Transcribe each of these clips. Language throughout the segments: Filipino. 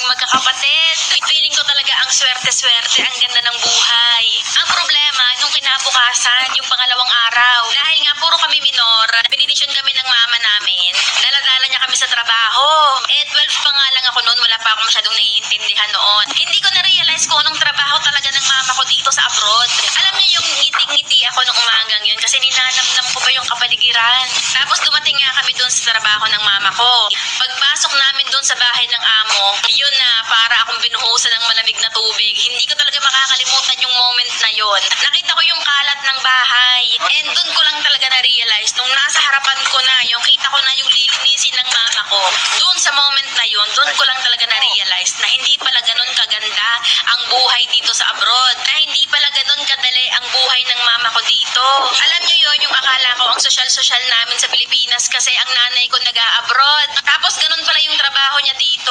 kaming magkakapatid. Feeling ko talaga ang swerte-swerte, ang ganda ng buhay. Ang problema, nung kinabukasan, yung pangalawang araw, dahil nga puro kami minor, pinidisyon kami ng mama namin, daladala niya kami sa trabaho. Eh, 12 pa nga lang ako noon, wala pa ako masyadong naiintindihan noon. Hindi ko na-realize kung anong trabaho talaga ng mama ko dito sa abroad. Alam niyo yung ngiti-ngiti ako nung umagang yun kasi ninanamnam ko pa yung kapaligiran. Tapos dumating nga kami doon sa trabaho ng mama ko. Namin doon sa bahay ng amo, yun na para akong binuhusan ng malamig na tubig. Hindi ko talaga makakalimutan yung moment na yun. Nakita ko yung kalat ng bahay. And doon ko lang talaga na-realize nung nasa harapan ko na, yung kita ko na yung lilinisin ng mama ko. Doon sa moment na yun, doon ko lang talaga na-realize na hindi pala ganun kaganda ang buhay dito sa abroad. Na hindi pala ganun kadali ang buhay ng mama ko dito. Alam niyo yun, yung akala ko ang social-social namin sa Pilipinas kasi ang nanay ko nag-abroad. Tapos ganun pala yung trabaho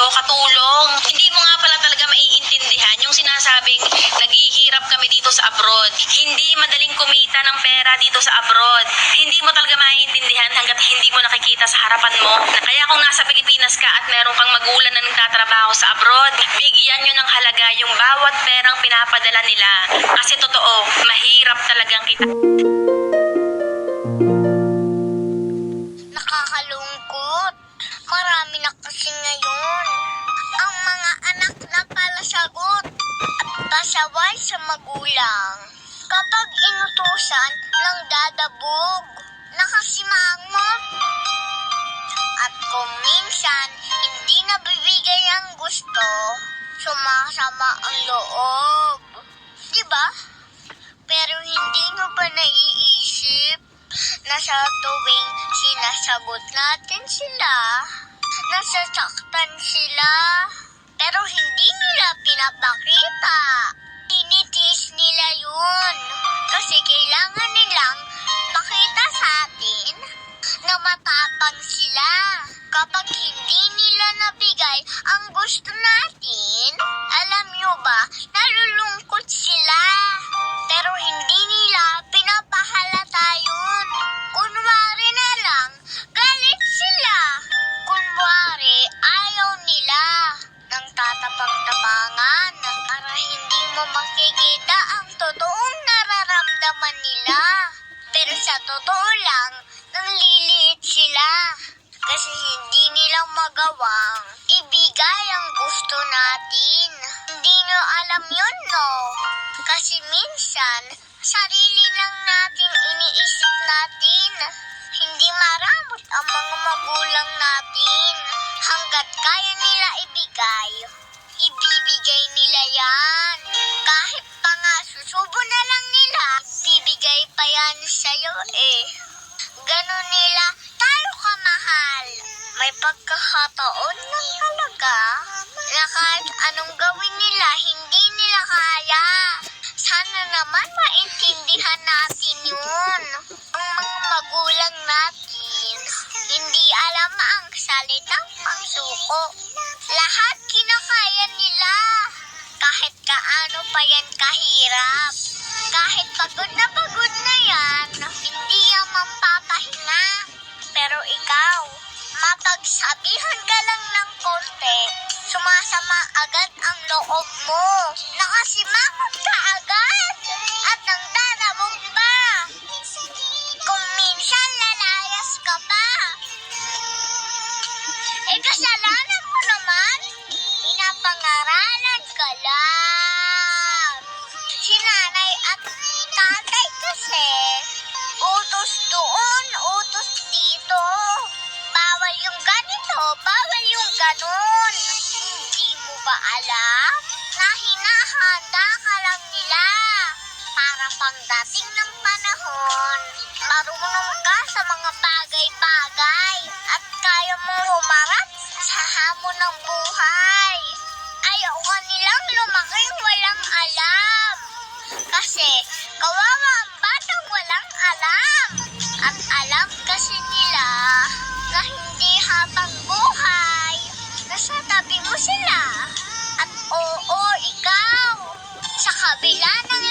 niya dito, katulong. Hindi mo nga pala talaga maiintindihan yung sinasabing naghihirap kami dito sa abroad. Hindi madaling kumita ng pera dito sa abroad. Hindi mo talaga maiintindihan hanggat hindi mo nakikita sa harapan mo. Kaya kung nasa Pilipinas ka at meron kang magulang na nagtatrabaho sa abroad, bigyan nyo ng halaga yung bawat perang pinapadala nila. Kasi totoo, mahirap talagang kita. Marami na kasi ngayon. Ang mga anak na palasagot at pasaway sa magulang. Kapag inutusan ng dadabog, nakasimangot. At kung minsan hindi nabibigay ang gusto, sumasama ang loob. Di ba? Pero hindi mo ba naiisip na sa tuwing sinasagot natin sila, nasasaktan sila, pero hindi nila pinapakita. Tinitis nila yun. Kasi kailangan nilang pakita sa atin na matapang sila. Kapag hindi nila nabigay ang gusto natin, mo makikita ang totoong nararamdaman nila. Pero sa totoo lang, nangliliit sila. Kasi hindi nila magawang ibigay ang gusto natin. Hindi nyo alam yun, no? Kasi minsan, sarili lang natin iniisip natin. Hindi maramot ang mga magulang natin. Hanggat kaya eh. Ganon nila, tayo kamahal. May pagkakataon lang talaga na kahit anong gawin nila, hindi nila kaya. Sana naman maintindihan natin yun. Ang mga magulang natin, hindi alam ang salitang pangsuko. Lahat kinakaya nila. Kahit kaano pa yan kahirap. Kahit pagod na pagod na yan mapagsabihan ka lang ng konti, sumasama agad ang loob mo. Nakasimangot ka agad at nang dadabog pa. Kung minsan lalayas ka pa. Eh kasalanan mo naman, pinapangaralan ka lang. Si nanay at tatay kasi, pagdating ng panahon, marunong ka sa mga bagay-bagay at kaya mo humarap sa hamon ng buhay. Ayaw ka nilang lumaking walang alam. Kasi kawawa ang batang walang alam. At alam kasi nila na hindi habang buhay, nasa tabi mo sila. At oo, ikaw, sa kabila ng